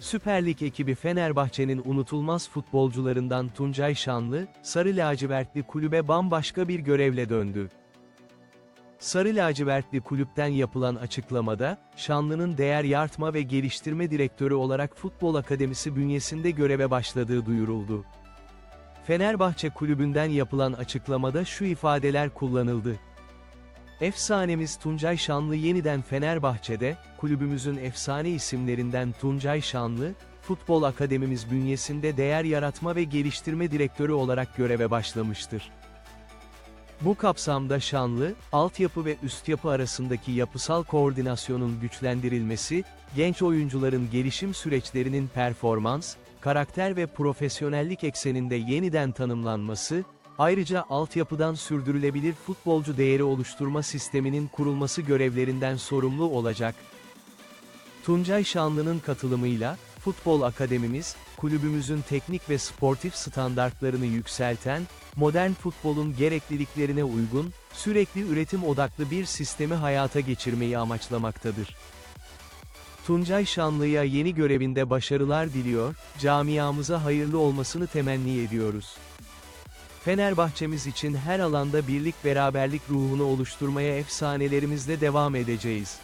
Süper Lig ekibi Fenerbahçe'nin unutulmaz futbolcularından Tuncay Şanlı, Sarı Lacivertli kulübe bambaşka bir görevle döndü. Sarı lacivertli kulüpten yapılan açıklamada, Şanlı'nın değer yaratma ve geliştirme direktörü olarak Futbol Akademisi bünyesinde göreve başladığı duyuruldu. Fenerbahçe kulübünden yapılan açıklamada şu ifadeler kullanıldı. Efsanemiz Tuncay Şanlı yeniden Fenerbahçe'de, kulübümüzün efsane isimlerinden Tuncay Şanlı, Futbol Akademimiz bünyesinde değer yaratma ve geliştirme direktörü olarak göreve başlamıştır. Bu kapsamda şanlı, altyapı ve üst yapı arasındaki yapısal koordinasyonun güçlendirilmesi, genç oyuncuların gelişim süreçlerinin performans, karakter ve profesyonellik ekseninde yeniden tanımlanması, ayrıca altyapıdan sürdürülebilir futbolcu değeri oluşturma sisteminin kurulması görevlerinden sorumlu olacak. Tuncay Şanlı'nın katılımıyla, Futbol Akademimiz, kulübümüzün teknik ve sportif standartlarını yükselten, modern futbolun gerekliliklerine uygun, sürekli üretim odaklı bir sistemi hayata geçirmeyi amaçlamaktadır. Tuncay Şanlı'ya yeni görevinde başarılar diliyor, camiamıza hayırlı olmasını temenni ediyoruz. Fenerbahçemiz için her alanda birlik beraberlik ruhunu oluşturmaya efsanelerimizle devam edeceğiz.